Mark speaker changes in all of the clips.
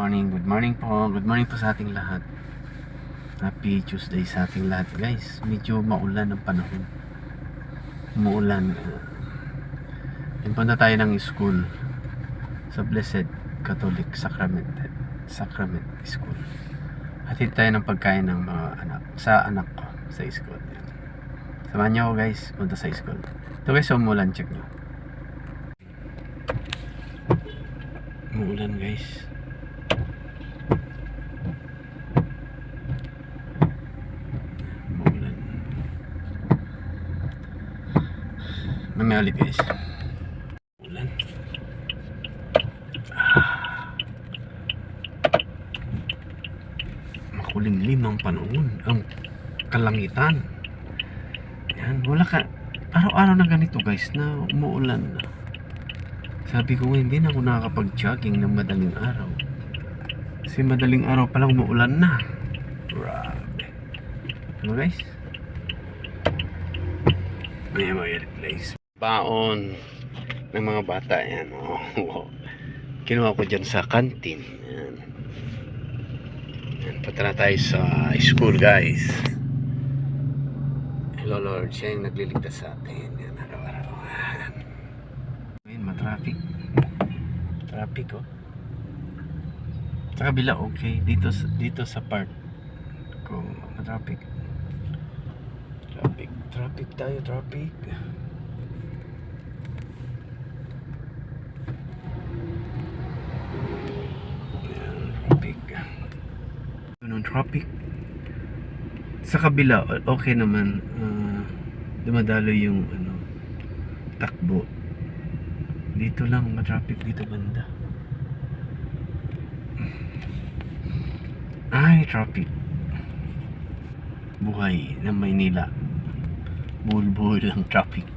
Speaker 1: Morning, good morning po. Good morning po sa ating lahat. Happy Tuesday sa ating lahat guys. Medyo maulan ang panahon. Umuulan. Uh, punta tayo ng school sa Blessed Catholic Sacrament Sacrament School. Hatid tayo ng pagkain ng mga anak sa anak ko sa school. Yan. Samahan niyo ako guys, punta sa school. Ito guys, umulan, check nyo. Umuulan guys. Umuulan. Mamaya ulit guys. Ulan. Ah. Makulimlim ang panahon. Ang kalangitan. Yan, wala ka. Araw-araw na ganito guys na umuulan na. Sabi ko hindi na ako nakakapag-jogging ng madaling araw. Kasi madaling araw pa lang umuulan na. Grabe. Ano guys? May mga place. Baon ng mga bata yan. Oh. Kinuha ko dyan sa kantin. Yan. Yan. Punta na tayo sa school guys. Hello Lord, siya yung nagliligtas sa atin. Yan, araw-araw. Ngayon, matraffic. Traffic, oh. Sa kabila, okay. Dito, dito sa part ko, matraffic. Traffic, traffic tayo, traffic. Ayan, traffic. Ganun, traffic. Sa kabila, okay naman. ah, dumadalo yung ano, takbo. Dito lang, matraffic dito banda. Ay, traffic. Buhay ng Maynila. Bulbul ang traffic.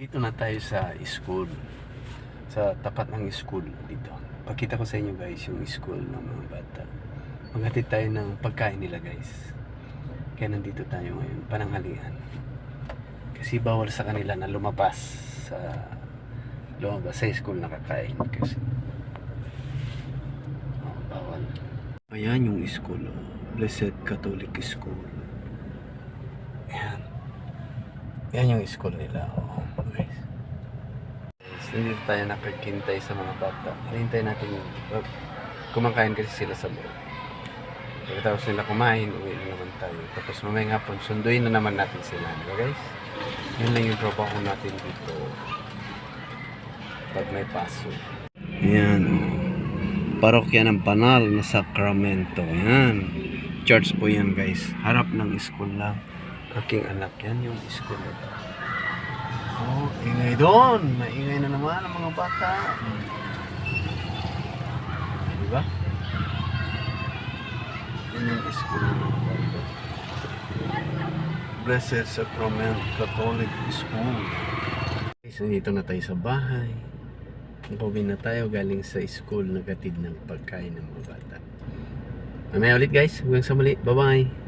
Speaker 1: Dito na tayo sa school. Sa tapat ng school dito. Pakita ko sa inyo guys yung school ng mga bata. Maghatid tayo ng pagkain nila guys. Kaya nandito tayo ngayon, pananghalian. Kasi bawal sa kanila na lumabas sa lumabas sa school na kakain kasi oh, bawal. Ayan yung school, oh. Blessed Catholic School. Ayan. Yan yung school nila, oh. Guys. So, Hindi tayo nakakintay sa mga bata. Hinintay natin yung well, kumakain kasi sila sa loob. Pagkatapos nila kumain, uwi na naman tayo. Tapos mamaya nga po, sunduin na naman natin sila. Diba guys? Yun lang yung trabaho natin dito. Pag may paso. Ayan, oh. Parokya ng Banal na Sacramento. Ayan. Church po yan guys. Harap ng school lang. Aking anak yan yung school. Oh, ingay doon. Maingay na naman ang mga bata. Diba? Yung school. Blessed Sacrament Catholic School. Guys, nandito na tayo sa bahay. Pauwi na tayo galing sa school nagatid ng pagkain ng mga bata. Mamaya ulit guys. Hanggang sa muli. Bye-bye.